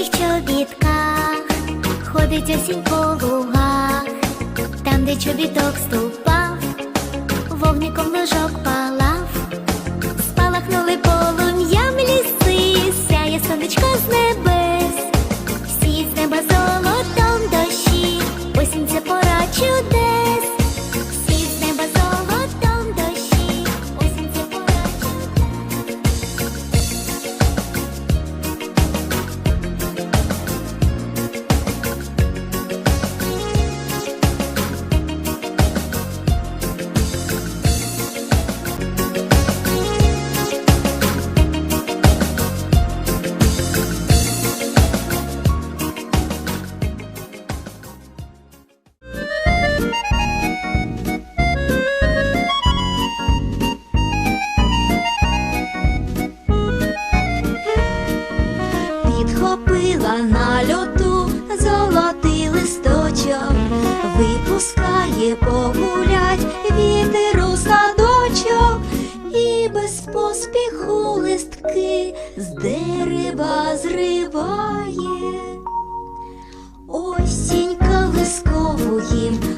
високих чобітках, ходить осінь по лугах, там, де чобіток ступав, вогником ножок палав, без поспіху листки з дерева зриває. Осінь колискову їм.